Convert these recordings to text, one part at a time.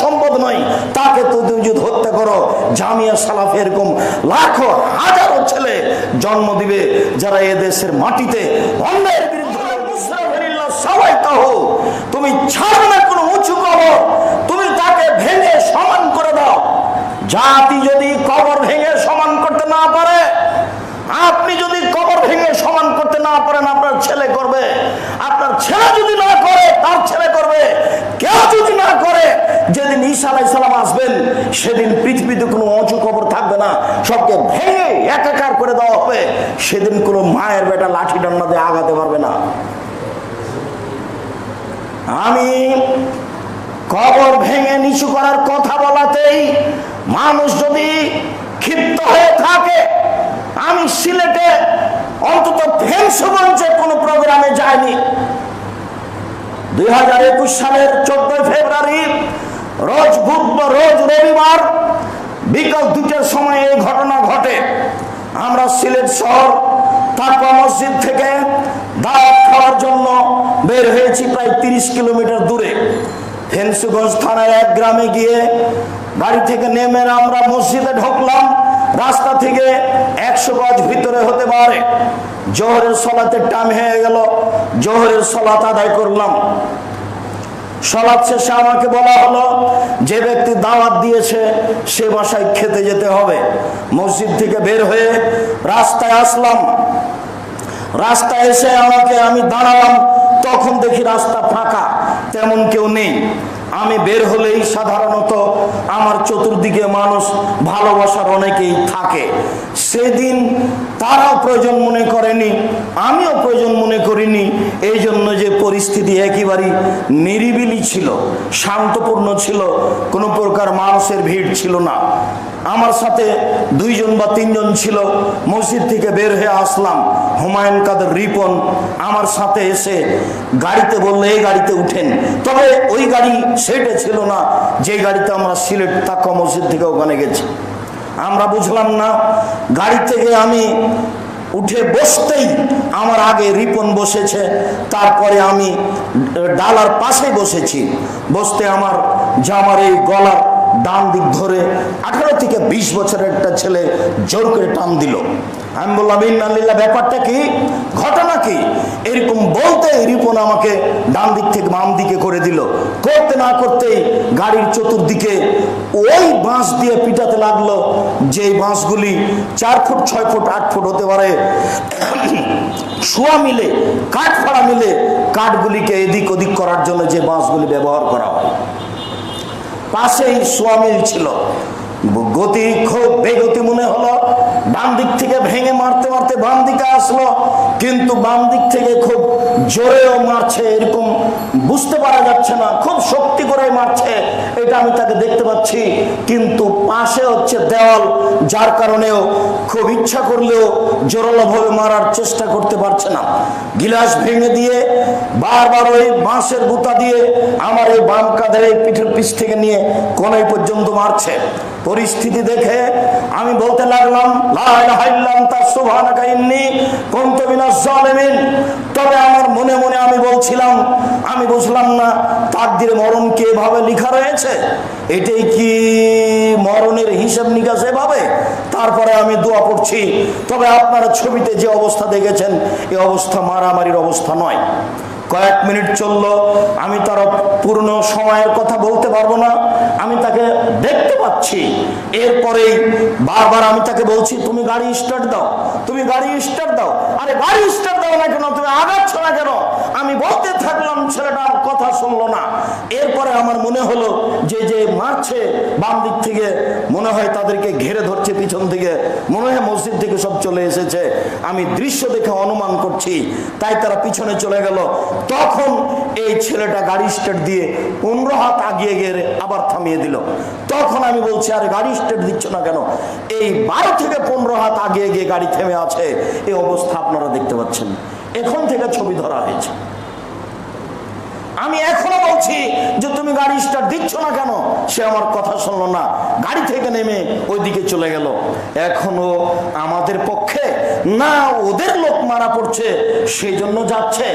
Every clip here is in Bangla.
সম্পদ নয়, তাকে তো তুমি যদি হত্যা করো, জামিয়া সালাফ এরকম লাখো, হাজারো ছেলে জন্ম দিবে যারা এ দেশের মাটিতে অন্যায়ের বিরুদ্ধে ভেঙে সমান করে দাও। যদি কবর ভেঙে সমান করতে না পারে, আপনি যদি কবর ভেঙে সমান করতে না পারেন, আপনার ছেলে করবে। আপনার ছেলে যদি না করে তার ছেলে করবে কেউ যদি না করে যেদিন ঈসা আলাই সালাম আসবেন, সেদিন পৃথিবীতে কোনো অঁচু থাকবে না। সবকে ভেঙে একাকার করে দেওয়া হবে। সেদিন কোনো মায়ের বেটা লাঠি ডান্না দিয়ে আগাতে পারবে না। আমি কবর ভেঙে নিচু করার কথা বলাতেই মানুষ যদি ক্ষিপ্ত হয়ে থাকে, আমি সিলেটে অন্তত ফেন্সগঞ্জে কোনো প্রোগ্রামে যাইনি। দুই হাজার একুশ সালের চোদ্দই ফেব্রুয়ারি রোজ বুধবার, রোজ রবিবার, বিকাল দুটোর সময় এই ঘটনা ঘটে। আমরা সিলেট শহর তাকওয়া মসজিদ থেকে দাওয়াত খাওয়ার জন্য বের হয়েছি প্রায় তিরিশ কিলোমিটার দূরে। ফেন্সুগঞ্জ থানায় এক গ্রামে গিয়ে গাড়ি থেকে নেমে আমরা মসজিদে ঢুকলাম। রাস্তা থেকে একশো গজ ভিতরে হতে পারে। জোহরের সলাতে টাইম হয়ে গেল। জোহরের সলাত আদায় করলাম। সলাৎ শেষে আমাকে বলা হলো, যে ব্যক্তি দাওয়াত দিয়েছে, সে বাসায় খেতে যেতে হবে। মসজিদ থেকে বের হয়ে রাস্তায় আসলাম। রাস্তায় এসে আমাকে আমি দাঁড়ালাম, তখন দেখি রাস্তা ফাঁকা, তেমন কেউ নেই। আমি বের হলেই সাধারণত আমার চতুর্দিকে মানুষ ভালোবাসার অনেকেই থাকে। সেদিন তারাও প্রয়োজন মনে করেনি, আমিও প্রয়োজন মনে করিনি। এই জন্য যে পরিস্থিতি একেবারেই নিরিবিলি ছিল, শান্তপূর্ণ ছিল, কোনো প্রকার মানুষের ভিড় ছিল না। আমার সাথে দুইজন বা তিনজন ছিল। মসজিদ থেকে বের হয়ে আসলাম। হুমায়ুন কাদের রিপন আমার সাথে এসে গাড়িতে বলল, এই গাড়িতে উঠেন। তবে ওই গাড়ি সেটা ছিল না। যে গাড়িতে আমরা সিলেট তাকা মসজিদ থেকে ওখানে গেছি। আমরা বুঝলাম না, গাড়ি থেকে আমি উঠে বসতেই আমার আগে রিপন বসেছে। তারপরে আমি ডালার পাশে বসেছি। বসতে আমার জামার এই গলার ডান দিক ধরে আঠারো থেকে বিশ বছরের একটা ছেলে জোর করে টান দিল। আমি বললাম ইন্নাল্লিল্লাহ ব্যাপারটা কি? ঘটনা কি? এরকম বলতে রিপন আমাকে ডান দিক থেকে বাম দিকে করে দিল। করতে না করতেই গাড়ির চতুর্দিকে ওই বাঁশ দিয়ে পিটাতে লাগল যে বাঁশগুলি চার ফুট, ছয় ফুট, আট ফুট হতে পারে। শোয়া মিলে কাঠ ফাড়া মিলে কাঠগুলিকে এদিক ওদিক করার জন্য যে বাঁশগুলি ব্যবহার করা হয়। পাশেই সোয়ামিল ছিল। গতি খুব বেগতি মনে হলো। ডান দিক থেকে ভেঙে মারতে মারতে বাম দিকে আসলো, কিন্তু বাম দিক থেকে খুব জোরেও মারছে, এরকম বুঝতে পারা যাচ্ছে না, খুব শক্তি করে মারছে, এটা আমি তাকে দেখতে পাচ্ছি, কিন্তু পাশে হচ্ছে দেওয়াল, যার কারণেও খুব ইচ্ছা করলেও জোরালোভাবে মারার চেষ্টা করতে পারছে না। গিলাস ভেঙে দিয়ে বারবার ওই বাঁশের গুতা দিয়ে আমার এই বাম কাঁধের এই পিঠের পিছ থেকে নিয়ে কোনাই পর্যন্ত মারছে। পরিস্থিতি দেখে আমি বলতে লাগলাম, লা ইলাহা ইল্লা আনতা, সুবহানাকা ইন্নী কুনতু মিনাজ জালিমিন। তবে আমার মনে মনে আমি বলছিলাম, আমি বুঝলাম না তাকদিরে মরণ কে এভাবে লেখা রয়েছে। এটাই কি মরণের হিসাব নিকাশ এভাবে? তারপরে আমি দোয়া পড়ছি তবে আপনারা ছবিতে যে অবস্থা দেখেছেন এই অবস্থা মারামারির অবস্থা নয়। কয়েক মিনিট চলল, আমি তার পূর্ণ সময়ের কথা বলতে পারব না। পাচ্ছি এরপরেই বারবার আমি তাকে বলছি, তুমি গাড়ি স্টার্ট দাও, তুমি গাড়ি স্টার্ট দাও। আরে, গাড়ি স্টার্ট দাও না কেন? তুমি আগাচ্ছ না কেন? আমি বলতে থাকলাম ছেলেটার কথা শুনলো না। এরপরে আমার মনে হলো যে যে মারছে, বাম দিক থেকে মনে হয় তাদেরকে ঘেরে ধরছে পিছন থেকে। মনে হয় মসজিদ থেকে সব চলে এসেছে। আমি দৃশ্য দেখে অনুমান করছি, তাই তারা পিছনে চলে গেল। তখন এই ছেলেটা গাড়ি স্টার্ট দিয়ে পনেরো হাত আগিয়ে গিয়ে আবার থামিয়ে দিল। তখন আমি বলছি, আরে গাড়ি স্টেট দিচ্ছ না কেন? এই বারো থেকে পনেরো হাত আগিয়ে গিয়ে গাড়ি থেমে আছে। এই অবস্থা আপনারা দেখতে পাচ্ছেন। এখন থেকে ছবি ধরা হয়েছে। আমি এখনও বলছি যে, তুমি গাড়ি স্টার্ট দিচ্ছ না কেন? সে আমার কথা শুনলো না। গাড়ি থেকে নেমে ওইদিকে চলে গেল। এখনও আমাদের পক্ষে না, ওদের লোক মারা পড়ছে সেই জন্য যাচ্ছে।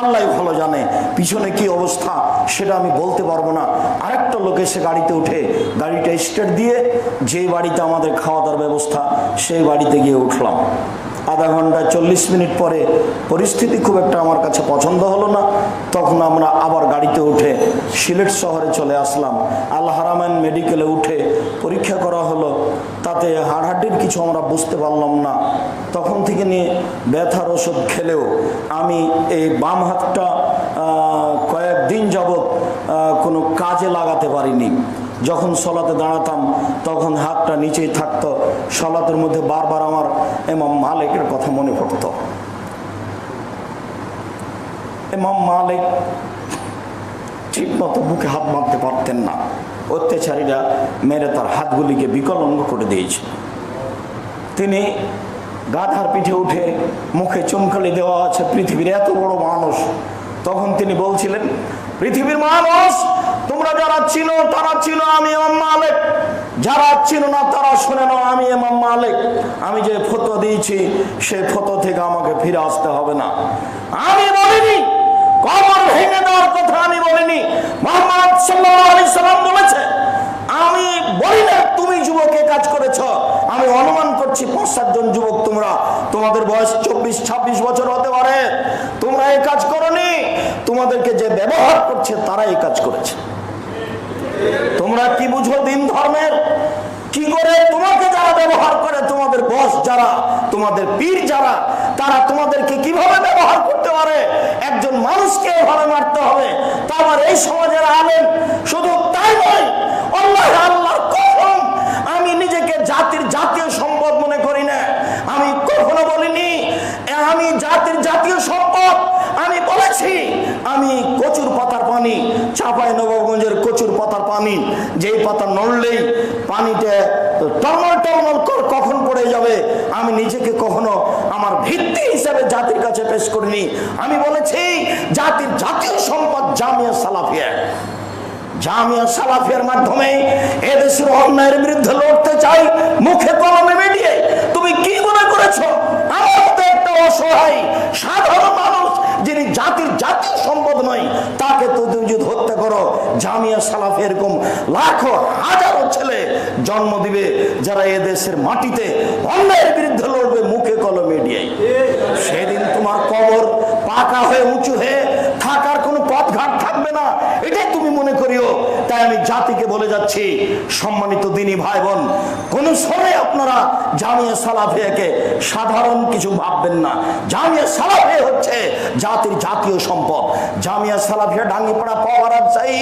আল্লাহ ভালো জানে, পিছনে কি অবস্থা, সেটা আমি বলতে পারব না। আরেকটা লোক এসে গাড়িতে উঠে, গাড়িটা স্টার্ট দিয়ে, যে বাড়িতে আমাদের খাওয়া দাওয়ার ব্যবস্থা, সেই বাড়িতে গিয়ে উঠলাম। আধা ঘণ্টা চল্লিশ মিনিট পরে পরিস্থিতি খুব একটা আমার কাছে পছন্দ হলো না। তখন আমরা আবার গাড়িতে উঠে সিলেট শহরে চলে আসলাম। আল হারামাইন মেডিকেলে উঠে পরীক্ষা করা হলো। তাতে হাড়হাড্ডির কিছু আমরা বুঝতে পারলাম না। তখন থেকে নিয়ে ব্যথার ওষুধ খেলেও আমি এই বাম হাতটা কয়েকদিন যাবৎ কোনো কাজে লাগাতে পারিনি। যখন সলাতে দাঁড়াতাম, তখন হাতটা নিচেই থাকতো। সলাতের মধ্যে বারবার আমার এমাম মালিকের কথা মনে পড়তো। এমাম মালিক ঠিক মতো বুকে হাত মারতে পারতেন না। অত্যাচারীরা মেরে তার হাতগুলিকে বিকলঙ্গ করে দিয়েছে তিনি গাধার পিঠে উঠে মুখে চুনকালি দেওয়া আছে, পৃথিবীর এত বড় মানুষ। তখন তিনি বলছিলেন, পৃথিবীর মানুষ তোমরা যারা চিনো তারা চিনো আমি মালিক। যারা চিনো না, তারা শুনে নাও, আমি এমাম মালিক। আমি যে ফটো দিয়েছি, সে ফটো থেকে আমাকে ফিরে আসতে হবে না। আমি বলিনি, কবর ভেঙে দেওয়ার কথা আমি বলিনি। মোহাম্মদ সাল্লাম বলেছে, আমি বলি না, তুমি যুবক কাজ করেছ। আমি অনুমান করছি পাঁচ সাতজন যুবক তোমরা, তোমাদের বয়স চব্বিশ, ছাব্বিশ বছর হতে পারে। তোমরা এই কাজ করনি। তোমাদেরকে যে ব্যবহার করছে তারা এই কাজ করেছে। তোমরা কি বুঝো দিন ধর্মের? কি করে তোমাকে যারা ব্যবহার করে, তোমাদের বস যারা, তোমাদের পীর যারা, তারা তোমাদেরকে কীভাবে ব্যবহার করতে পারে? একজন মানুষকে এভাবে মারতে হবে। তা আবার এই সমাজের আলেন শুধু তাই নয় আল্লাহ আল্লাহর কসম আমি নিজেকে জাতির জাতীয় সম্পদ মনে করি না? আমি কখনো বলিনি আমি জাতির জাতীয় সম্পদ। আমি বলেছি, আমি কচুর পাতার পানি, চাপাই নবাবগঞ্জের কচুর পাতার পানি পাতা নড়লেই পানিতে টলমল টলমল কখন পড়ে যাবে? আমি নিজেকে কখনো আমার ভিত্তি হিসেবে জাতির কাছে পেশ করিনি। আমি বলেছি, জাতির জাতীয় সম্পদ জামিয়া সালাফিয়া। জামিয়া সালাফিয়ার মাধ্যমে এদেশের অন্যায়ের বিরুদ্ধে লড়তে চাই, মুখে কলমে মিডিয়ে তুমি কি মনে করেছ? আমার মতো একটা অসহায়, সাধারণ মানুষ, যিনি জাতির জাতীয় সম্পদ নয়, তাকে তো তুমি করো জামিয়া সালাফ এরকম লাখো, হাজারো ছেলে জন্ম দিবে যারা এদেশের মাটিতে অন্যায়ের বিরুদ্ধে লড়বে, মুখে কলমে ডিয়াই সেদিন তোমার কবর পাকা হয়ে উঁচু হয়ে থাকবে না, এটাই তুমি মনে করিও। তাই আমি জাতিকে বলে যাচ্ছি, সম্মানিত দিনী ভাই বোন কোন সময় আপনারা জামিয়া সালাফিয়াকে সাধারণ কিছু ভাববেন না। জামিয়া সালাফিয়া হচ্ছে জাতির জাতীয় সম্পদ। জামিয়া সালাফিয়া ডাঙ্গিপাড়া পাওয়ার চাই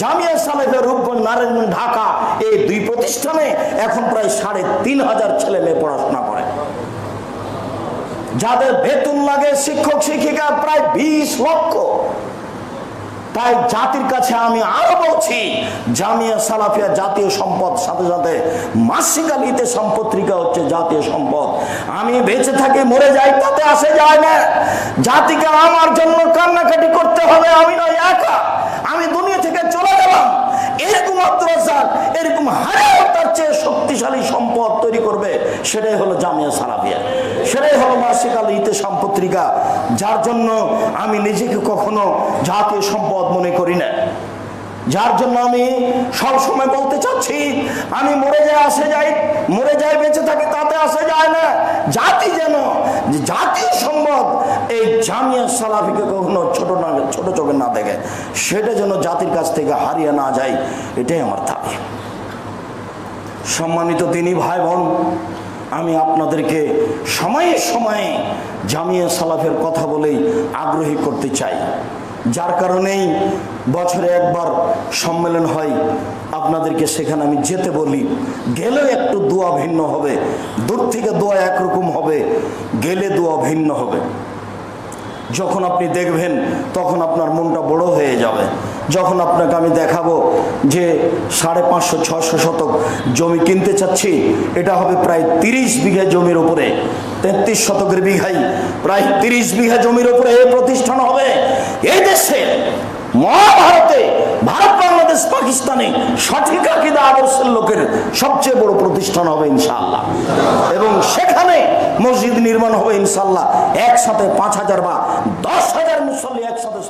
জামিয়া সালাফিয়া রূপগঞ্জ, নারায়ণগঞ্জ, ঢাকা এই দুই প্রতিষ্ঠানে এখন প্রায় সাড়ে তিন হাজার ছেলে মেয়ে পড়াশোনা করে। যাদের বেতন লাগে শিক্ষক শিক্ষিকা প্রায় বিশ লক্ষ। তাই জাতির কাছে আমি আরও বলছি, জামিয়া সালাফিয়া জাতীয় সম্পদ, সাথে সাথে মাসিক আলীতে সম্পত্রিকা হচ্ছে জাতীয় সম্পদ। আমি বেঁচে থাকি, মরে যাই, তাতে আসে যায় না। জাতিকে আমার জন্য কান্নাকাটি করতে হবে, আমি নয় একা। আমি দুনিয়া থেকে চলে গেলাম। এরকম আত্মরাজাক এরকম হাজার তার চেয়ে শক্তিশালী সম্পদ তৈরি করবে, সেটাই হলো জামিয়া সারাবিয়া সেটাই হলো মাসিক আল ইতে সম্পত্রিকা যার জন্য আমি নিজেকে কখনো জাতীয় সম্পদ মনে করি না। যার জন্য আমি সব সময় বলতে চাচ্ছি, আমি মরে যাই আসে যাই মরে যাই বেঁচে থাকি তাতে আসে যায় না। জাতি যেন, জাতীয় সম্পদ এই জামিয়া সালাফিকে কখনো ছোট না, ছোট চোখে না দেখে, সেটা যেন জাতির কাছ থেকে হারিয়ে না যায়, এটাই আমার দাবি। সম্মানিত তিনি ভাই বোন আমি আপনাদেরকে সময়ে সময়ে জামিয়া সালাফের কথা বলেই আগ্রহী করতে চাই। যার কারণেই বছরে একবার সম্মেলন হয়। আপনাদেরকে সেখানে আমি যেতে বলি। গেলেও একটু দোয়া ভিন্ন হবে। দূর থেকে দোয়া একরকম হবে। গেলে দোয়া ভিন্ন হবে। যখন আপনি দেখবেন, তখন আপনার মনটা বড় হয়ে যাবে। যখন আপনাকে আমি দেখাবো যে সাড়ে পাঁচশো ছশো শতক জমি কিনতে চাচ্ছি, এটা হবে প্রায় তিরিশ বিঘা জমির উপরে। তেত্রিশ শতকের বিঘাই, প্রায় তিরিশ বিঘা জমির উপরে এই প্রতিষ্ঠান হবে। এই দেশে, মহাভারতে, ভারত, বাংলাদেশ, পাকিস্তানে সঠিক আকিদা আদর্শের লোকের সবচেয়ে বড় প্রতিষ্ঠান হবে ইনশাআল্লাহ। এবং সেখানে মসজিদ নির্মাণ হবে ইনশাআল্লাহ। একসাথে পাঁচ হাজার বা দশ হাজার মুসল্লি একসাথে